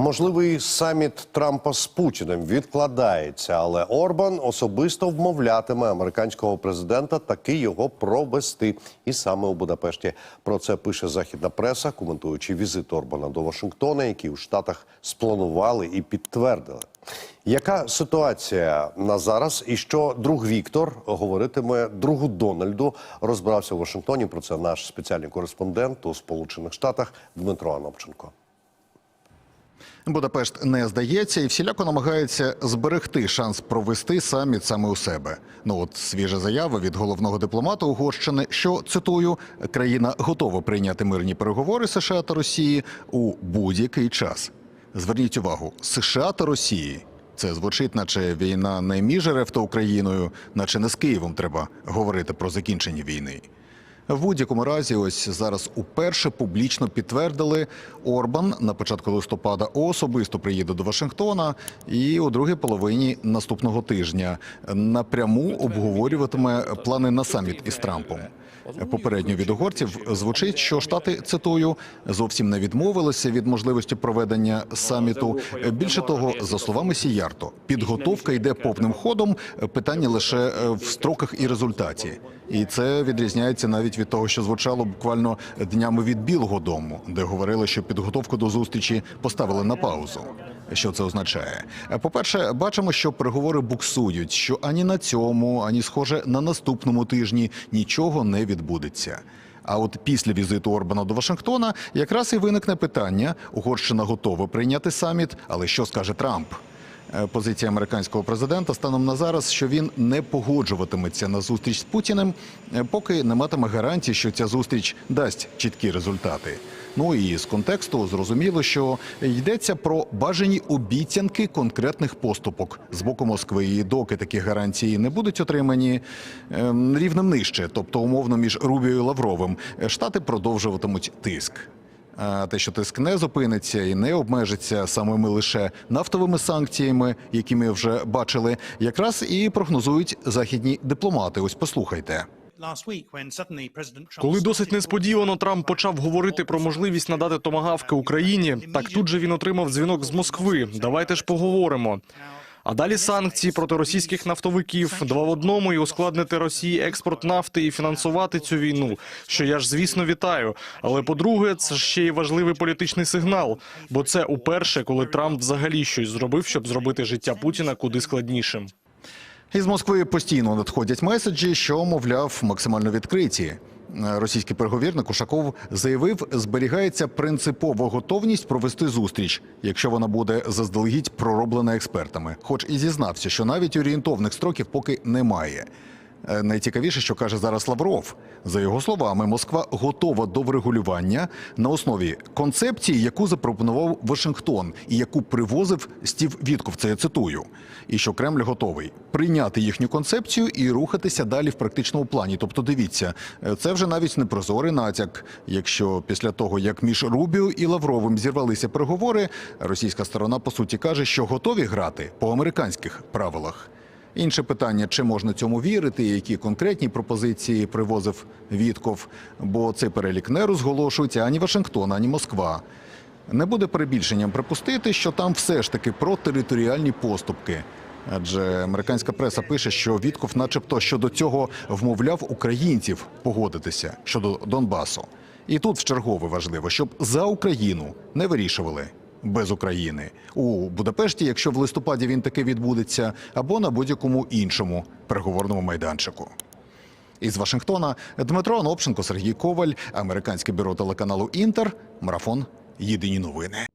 Можливий саміт Трампа з Путіним відкладається, але Орбан особисто вмовлятиме американського президента таки його провести. І саме у Будапешті про це пише західна преса, коментуючи візит Орбана до Вашингтона, який у Штатах спланували і підтвердили. Яка ситуація на зараз? І що друг Віктор говоритиме другу Дональду? Розбирався у Вашингтоні. Про це наш спеціальний кореспондент у Сполучених Штатах Дмитро Анопченко. Будапешт не здається і всіляко намагається зберегти шанс провести саміт саме у себе. Ну от свіжа заява від головного дипломата Угорщини, що цитую, країна готова прийняти мирні переговори США та Росії у будь-який час. Зверніть увагу, США та Росії. Це звучить, наче війна не між РФ та Україною, наче не з Києвом треба говорити про закінчення війни. В будь-якому разі, ось зараз уперше публічно підтвердили Орбан на початку листопада особисто приїде до Вашингтона і у другій половині наступного тижня напряму обговорюватиме плани на саміт із Трампом. Попередньо від угорців звучить, що штати цитую зовсім не відмовилися від можливості проведення саміту. Більше того, за словами Сіярто, підготовка йде повним ходом. Питання лише в строках і результаті. І це відрізняється навіть від того, що звучало буквально днями від Білого Дому, де говорили, що підготовку до зустрічі поставили на паузу. Що це означає? По-перше, бачимо, що переговори буксують, що ані на цьому, ані схоже на наступному тижні нічого не відбудеться. А от після візиту Орбана до Вашингтона якраз і виникне питання: Угорщина готова прийняти саміт, але що скаже Трамп? Е, Позиція американського президента станом на зараз, що він не погоджуватиметься на зустріч з Путіним, е, поки не матиме гарантії, що ця зустріч дасть чіткі результати. Ну і з контексту зрозуміло, що йдеться про бажані обіцянки конкретних поступок з боку Москви. І доки такі гарантії не будуть отримані ем, рівнем нижче, тобто умовно між Рубіо і Лавровим, е, штати продовжуватимуть тиск. Те, що тиск не зупиниться і не обмежиться самими лише нафтовими санкціями, які ми вже бачили, якраз і прогнозують західні дипломати. Ось послухайте. Коли досить несподівано Трамп почав говорити про можливість надати томагавки Україні, так тут же він отримав дзвінок з Москви. Давайте ж поговоримо. А далі санкції проти російських нафтовиків два в одному і ускладнити Росії експорт нафти і фінансувати цю війну. Що я ж звісно вітаю. Але по-друге, це ще й важливий політичний сигнал, бо це уперше, коли Трамп взагалі щось зробив, щоб зробити життя Путіна куди складнішим. Із Москви постійно надходять меседжі, що мовляв максимально відкриті. Російський переговірник Ушаков заявив, зберігається принципова готовність провести зустріч, якщо вона буде заздалегідь пророблена експертами. Хоч і зізнався, що навіть орієнтовних строків поки немає. Е, Найцікавіше, що каже зараз Лавров. За його словами, Москва готова до врегулювання на основі концепції, яку запропонував Вашингтон і яку привозив Стів Вітков. Це я цитую. І що Кремль готовий прийняти їхню концепцію і рухатися далі в практичному плані. Тобто, дивіться, е, це вже навіть не прозорий натяк. Якщо після того, як між Рубіо і Лавровим зірвалися переговори, російська сторона по суті каже, що готові грати по американських правилах. Інше питання, чи можна цьому вірити, які конкретні пропозиції привозив Вітков, бо цей перелік не розголошується ані Вашингтон, ані Москва. Не буде перебільшенням припустити, що там все ж таки про територіальні поступки. Адже американська преса пише, що Вітков, начебто, щодо цього вмовляв українців погодитися щодо Донбасу. І тут вчергове важливо, щоб за Україну не вирішували без України у Будапешті, якщо в листопаді він таки відбудеться, або на будь-якому іншому переговорному майданчику. Із Вашингтона Дмитро Анопченко, Сергій Коваль, американське бюро телеканалу Інтер, марафон Єдині новини.